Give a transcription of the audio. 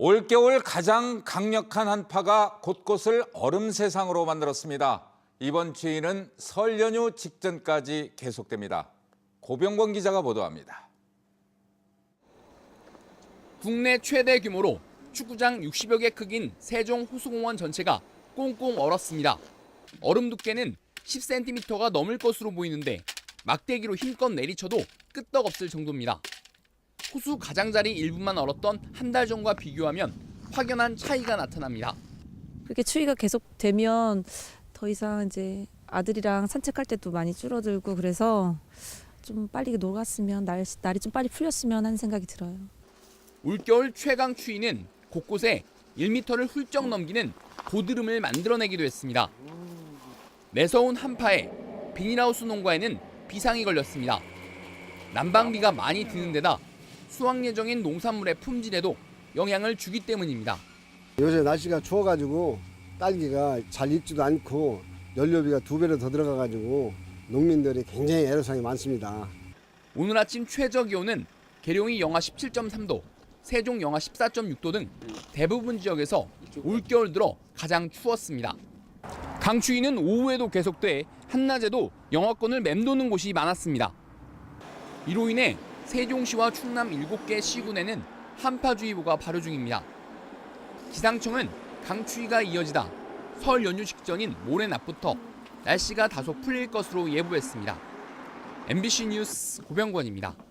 올겨울 가장 강력한 한파가 곳곳을 얼음 세상으로 만들었습니다. 이번 추위는 설 연휴 직전까지 계속됩니다. 고병권 기자가 보도합니다. 국내 최대 규모로 축구장 60여 개 크기인 세종 호수공원 전체가 꽁꽁 얼었습니다. 얼음 두께는 10cm가 넘을 것으로 보이는데 막대기로 힘껏 내리쳐도 끄떡없을 정도입니다. 호수 가장자리 일부만 얼었던 한 달 전과 비교하면 확연한 차이가 나타납니다. 그렇게 추위가 계속되면 더 이상 이제 아들이랑 산책할 때도 많이 줄어들고 그래서 좀 빨리 녹았으면 날, 날이 좀 빨리 풀렸으면 하는 생각이 들어요. 올겨울 최강 추위는 곳곳에 1m를 훌쩍 넘기는 고드름을 만들어내기도 했습니다. 매서운 한파에 비닐하우스 농가에는 비상이 걸렸습니다. 난방비가 많이 드는 데다 수확 예정인 농산물의 품질에도 영향을 주기 때문입니다. 요새 날씨가 추워가지고 딸기가 잘 익지도 않고 연료비가 두 배로 더 들어가가지고 농민들이 굉장히 애로사항이 많습니다. 오늘 아침 최저 기온은 계룡이 영하 17.3도, 세종 영하 14.6도 등 대부분 지역에서 올겨울 들어 가장 추웠습니다. 강추위는 오후에도 계속돼 한낮에도 영하권을 맴도는 곳이 많았습니다. 이로 인해 세종시와 충남 7개 시군에는 한파주의보가 발효 중입니다. 기상청은 강추위가 이어지다 설 연휴 직전인 모레 낮부터 날씨가 다소 풀릴 것으로 예보했습니다. MBC 뉴스 고병권입니다.